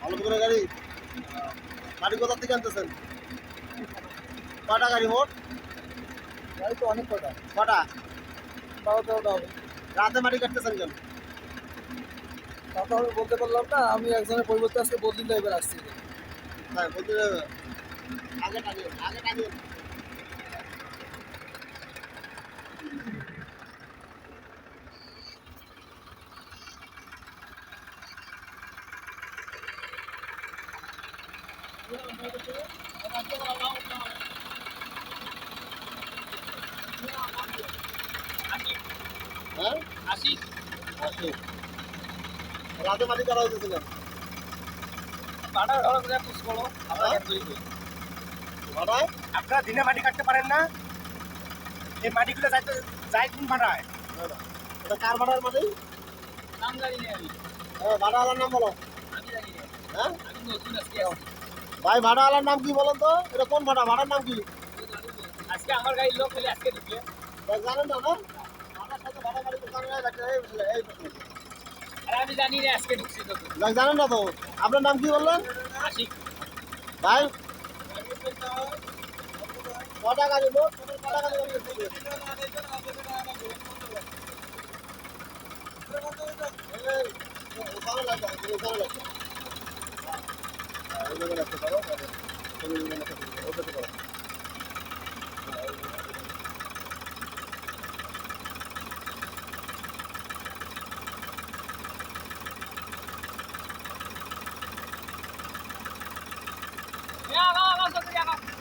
ভালো করে গাড়ি। গাড়ি কোথা থেকে আনতেছেন? কটা গাড়ি মোট? গাড়ি তো অনেক কটা। কটা? তাও তাও দাও। রাতে মাটি কাটতেছেন কেন? তাও আমি বলতে পারলাম না আমি একজনের পরিবর্তে আজকে বদলি ড্রাইভার আসছি। হ্যাঁ হবে। আগে টানিয়ে আগে টানিয়ে হ্যাঁ? রাতে মাটি ভাড়া ভাড়া করে হ্যাঁ? আপনারা দিনে মাটি কাটতে পারেন না? এই মাটিগুলো যাইতে যাই কোন ভাড়ায় এটা কার ভাড়ার মাটি? নাম জানি না আমি। হ্যাঁ ভাড়াওয়ালার নাম বলো। আমি জানি না। হ্যাঁ? আমি নতুন আজকে ভাই ভাড়াওয়ালার নাম কি বলেন তো? এটা কোন ভাড়া? ভাড়ার নাম কি? আজকে আমার গাড়ির লোক হলে আজকে ঢুকলে জানেন না? না ভাড়া তো আমি জানি না আজকে ঢুকছি দেখ, জানেন না তো? আপনার নাম কি বললেন? আসি ভাই কটা গাড়ি টোটাল কটা গাড়ি গাড়ি করে রাখতে পারো ওটাতে পারো Yeah, go, go, go, go, go.